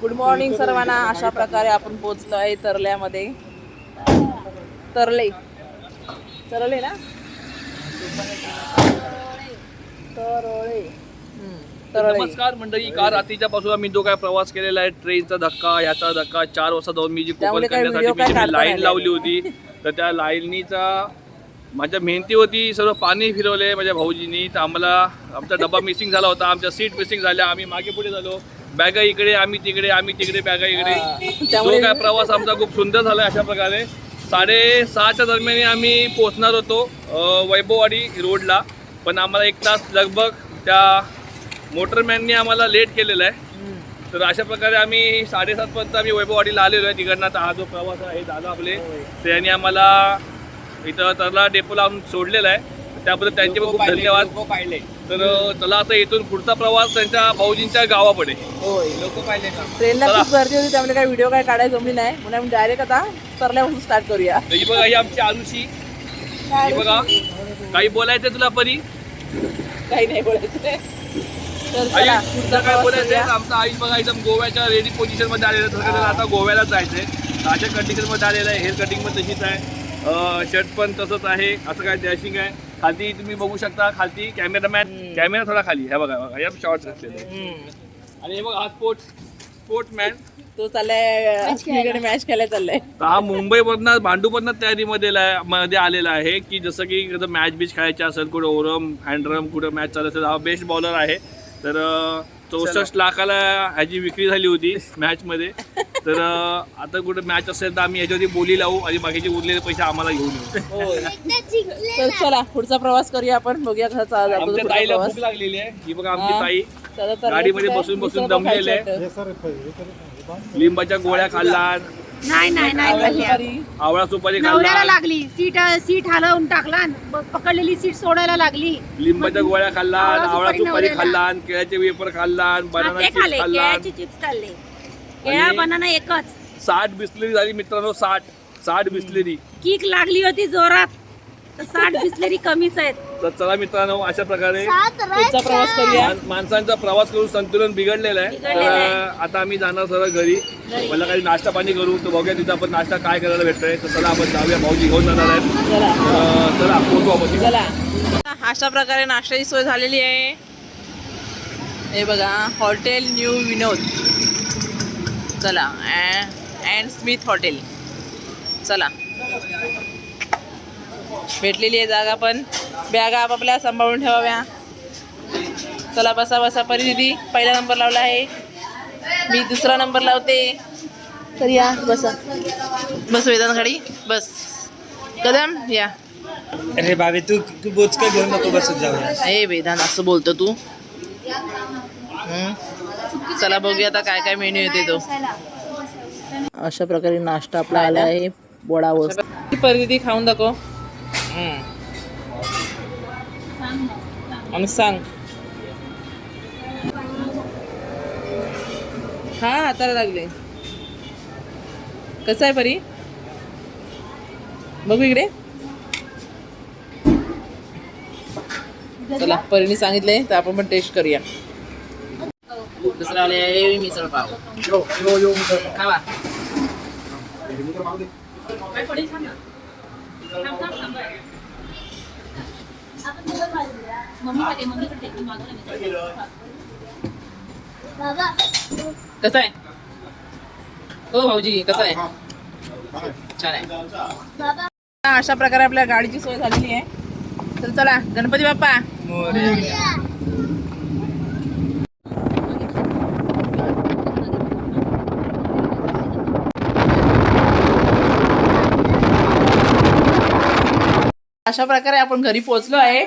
Good morning सर्वांना. अशा प्रकारे आपण पोचलो आहे तरल्यामध्ये. तरले. तरले ना? तरळे. तरळे. नमस्कार मंडळी काल रात्रीच्या पासून आम्ही जो काय प्रवास केलेला आहे ट्रेनचा धक्का ह्याचा धक्का चार वाजता जाऊन मी जी कोकण करण्यासाठी मी जी लाईन लावली होती तर त्या लाईनीचा माझ्या मेहनतीवरती सर्व पाणी फिरवले माझ्या भाऊजींनी. तर आम्हाला आमचा डबा मिसिंग झाला होता आमच्या सीट मिसिंग झाल्या आम्ही मागे पुढे झालो. बॅगा इकडे आम्ही तिकडे आम्ही तिकडे बॅगा इकडे. त्यामुळे काय प्रवास आमचा खूप सुंदर झाला अशा प्रकारे. साडेसहाच्या दरम्यान आम्ही पोहोचणार होतो वैभववाडी रोडला. पण आम्हाला एक तास लगभग त्या मोटरमॅननी आम्हाला लेट केलेलं आहे. तर अशा प्रकारे आम्ही साडेसातपर्यंत आम्ही वैभववाडीला आलेलो आहे. तिकडनं आता हा जो प्रवास आहे दादा आपले. त्यांनी आम्हाला इथं तरला डेपोला आणून सोडलेला आहे. त्याबद्दल त्यांचे पण खूप धन्यवाद. तर चला आता इथून पुढचा प्रवास त्यांच्या भाऊजींच्या गावाकडे होय लोक पाहिले का ट्रेनला. खूप गर्दी होती त्यामुळे काही व्हिडिओ काय काढायला जमली नाही. म्हणून आम्ही डायरेक्ट आता तरल्यापासून स्टार्ट करूया. ही बघा ही आमची आरुषी. ही बघा. काही बोलायचं तुला परी? काही नाही बोलायचं. आई पुढचा काय प्रवास बोलायचं करूया. आहे आमचं आई बघा एकदम गोव्याच्या रेडी पोझिशनमध्ये आलेलं काय आता गोव्याला जायचंय. अशा कंडिशनमध्ये आलेलं आहे. हेअर कटिंग पण तशीच आहे. शर्ट पण तसंच आहे. असं काय डॅशिंग आहे. खाली तुम्ही बघू शकता खाली कॅमेरामॅन. कॅमेरा थोडा खाली. हे बघा बघा या शॉर्ट्स असलेले. आणि हे बघा हा स्पोर्ट्स स्पोर्ट्समॅन तो चाललाय मॅच खेळायला. चाललाय. तर हा मुंबईवरनं भांडूपरनं तयारीमध्ये ला- मध्ये आलेला आहे की जसं की मॅच बीच खेळायची असेल कुठं ओरम हँडरम कुठं मॅच चालू असेल हा बेस्ट बॉलर आहे. तर चौसष्ट लाखाला ह्याची विक्री झाली होती मॅचमध्ये. तर आता कुठं मॅच असेल तर आम्ही ह्याच्यावरती बोली लावू आणि बाकीचे उरलेले पैसे आम्हाला घेऊन येऊ. तर चला पुढचा प्रवास करूया आपण. बघूया कसा जातो आमच्या पुढचा ताईला प्रवास. भूक लागलेली आहे. ही बघा आमची हा. ताई चला तर गाडीमध्ये? बसून- बसून दमलेले खायचं. लिंबाच्या गोळ्या खाल्ला नाही नाही नाही आवळा. सुपारी. आवळा सुपारी नवऱ्याला खाल्ला लागली. सीट सीट हलवून टाकला आणि ब- पकडलेली सीट सोडायला लागली. लिंबाच्या गोळ्या खाल्ला आवळा आवळा सुपारी सुपारी नवऱ्याला. खाल्ला केळ्याचे वेपर खाल्ला बनाना हा, ते चिप्स खाल्ले खाल्ला. केळ्याचे चिप्स खाल्ले. केळा आणि- बनाना एकच. साठ बिस्लरी झाली मित्रांनो साठ. साठ बिस्लरी. किक लागली होती जोरात. तर साठ बिसलेरी कमीच आहेत. तर चला मित्रांनो अशा प्रकारे पुढचा प्रवास करूया. मान- माणसांचा प्रवास करून संतुलन बिघडलेलं आहे. बिघडलेलं आहे. तर आता आम्ही जाणार सरळ घरी. मला काही नाश्ता पाणी करू. तर बघूया तिथं आपण नाश्ता काय करायला भेटतोय. तर चला आपण जाऊया. भाऊजी घेऊन जाणार आहेत. चला. तर चला पोहोचू आपण तिथे. चला. अशा प्रकारे नाश्त्याची सोय झालेली आहे. हे बघा हॉटेल न्यू विनोद. चला अँड स्मिथ हॉटेल. चला. भेटलेली आहे जागा पण. बॅगा आपापल्या सांभाळून ठेवाव्या. चला बसा बसा. परी दिदी पहिला नंबर लावला आहे. मी दुसरा नंबर लावते. तर या बसा. बस वेदांत गाडी. बस. कदम या. अरे बाबे तू तू बोचका घेऊन नको बसत जाऊया ए वेदांत असं बोलतो तू. हं? चला बघूया आता काय काय मेन्यू येते तो. अशा प्रकारे नाश्ता आपला आला आहे. बोडावर परिस्थिती खाऊन दाखव. आणि सांग. हा हाताला लागले. कसं आहे परी? बघू इकडे. चला परीने सांगितलंय तर आपण पण टेस्ट करूया. दुसरं आले मिसळ पाव खावा कसं आहे? हो भाऊजी कसं आहे? छान आहे. अशा प्रकारे आपल्या गाडीची सोय झालेली आहे. तर चला गणपती बाप्पा. अशा प्रकारे आपण घरी पोहोचलो आहे.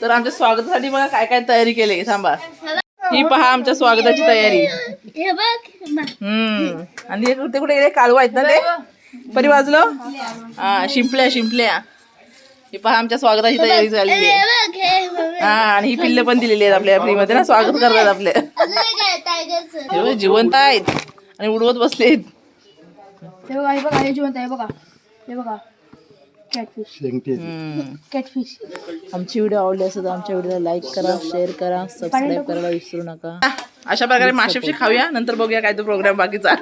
तर आमच्या स्वागतासाठी बघा काय काय तयारी केली थांबा. ही पहा आमच्या स्वागताची तयारी. हम्म. आणि ते कुठे कुठे गेले? कालू आहेत ना ते? परी वाजलो? हा शिंपल्या शिंपल्या. ही पहा आमच्या स्वागताची तयारी झालेली आहे. हा आणि ही पिल्ल पण दिलेली आहेत आपल्या फ्री मध्ये ना? स्वागत करतात आपले जिवंत आहेत. आणि उडवत बसलेत. बघा हे बघा हे जिवंत आहे बघा. हे बघा. कॅटफिश. कॅटफिश आमची व्हिडिओ आवडली असेल तर आमच्या व्हिडिओला लाईक करा शेअर करा सबस्क्राईब करायला विसरू नका. अशा प्रकारे मासेपशी खाऊया नंतर बघूया काय तो प्रोग्राम बाकीचा.